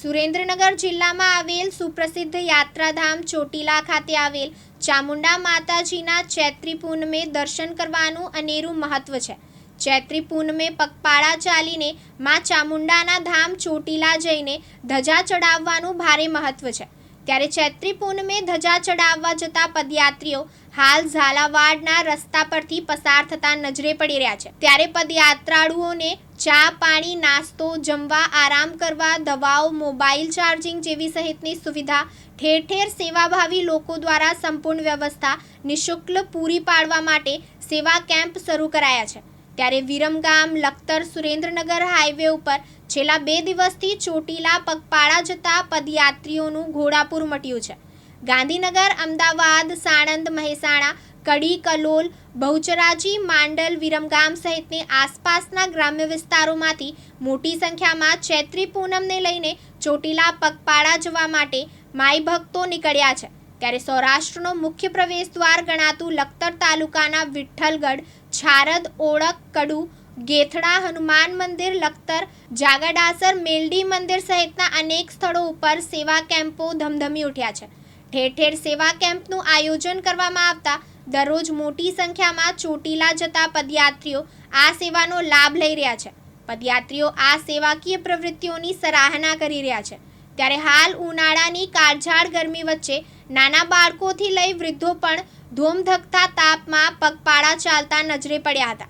સુરેન્દ્રનગર જિલ્લામાં આવેલ સુપ્રસિદ્ધ યાત્રાધામ ચોટીલા ખાતે આવેલ ચામુંડા માતાજીના ચૈત્રી પૂનમે દર્શન કરવાનું અનેરું મહત્વ છે. ચૈત્રી પૂનમે પગપાળા ચાલીને મા ચામુંડાના ધામ ચોટીલા જઈને ધજા ચડાવવાનું ભારે મહત્વ છે. ત્યારે ચૈત્રી પૂનમે ધજા ચડાવવા જતા પદયાત્રીઓ હાલ ઝાલાવાડના રસ્તા પરથી પસાર થતા નજરે પડી રહ્યા છે. ત્યારે પદયાત્રાળુઓને ચા, પાણી, નાસ્તો, જમવા, આરામ કરવા, દવાઓ, મોબાઈલ ચાર્જિંગ જેવી સહિતની સુવિધા ઠેર ઠેર સેવાભાવી લોકો દ્વારા સંપૂર્ણ વ્યવસ્થા નિઃશુલ્ક પૂરી પાડવા માટે સેવા કેમ્પ શરૂ કરાયા છે. ત્યારે વિરમગામ, લખતર, સુરેન્દ્રનગર હાઈવે ઉપર છેલ્લા બે દિવસથી ચોટીલા, પગપાળા જતા પદયાત્રીઓનું ઘોડાપુર મટ્યું છે. ગાંધીનગર, અમદાવાદ, સાણંદ, મહેસાણા કડી, કલોલ, બહુચરાજી, માંડલ, વિરમગામ સહિતની આસપાસના ગ્રામ્ય વિસ્તારોમાંથી મોટી સંખ્યામાં ચૈત્રી પૂનમને લઈને ચોટીલા પગપાળા જવા માટે માઈ ભક્તો નીકળ્યા છે. ત્યારે સૌરાષ્ટ્રનો મુખ્ય પ્રવેશ દ્વાર ગણાતું લખતર તાલુકાના વિઠ્ઠલગઢ, છારદ, ઓળખ, કડુ, ગેથડા, હનુમાન મંદિર, લખતર જાગાડાસર મેલડી મંદિર સહિતના અનેક સ્થળો ઉપર સેવા કેમ્પો ધમધમી ઉઠ્યા છે. ઠેર ઠેર સેવા કેમ્પનું આયોજન કરવામાં આવતા દરરોજ મોટી સંખ્યામાં ચોટીલા જતા પદયાત્રીઓ આ સેવાનો લાભ લઈ રહ્યા છે. પદયાત્રીઓ આ સેવાકીય પ્રવૃત્તિઓની સરાહના કરી રહ્યા છે. ત્યારે હાલ ઉનાળાની કાળઝાળ ગરમી વચ્ચે નાના બાળકોથી લઈ વૃદ્ધો પણ ધોમધકતા તાપમાં પગપાળા ચાલતા નજરે પડ્યા હતા.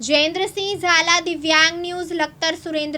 જયેન્દ્રસિંહ ઝાલા દિવ્યાંગ ન્યૂઝ લખતર સુરેન્દ્રનગર.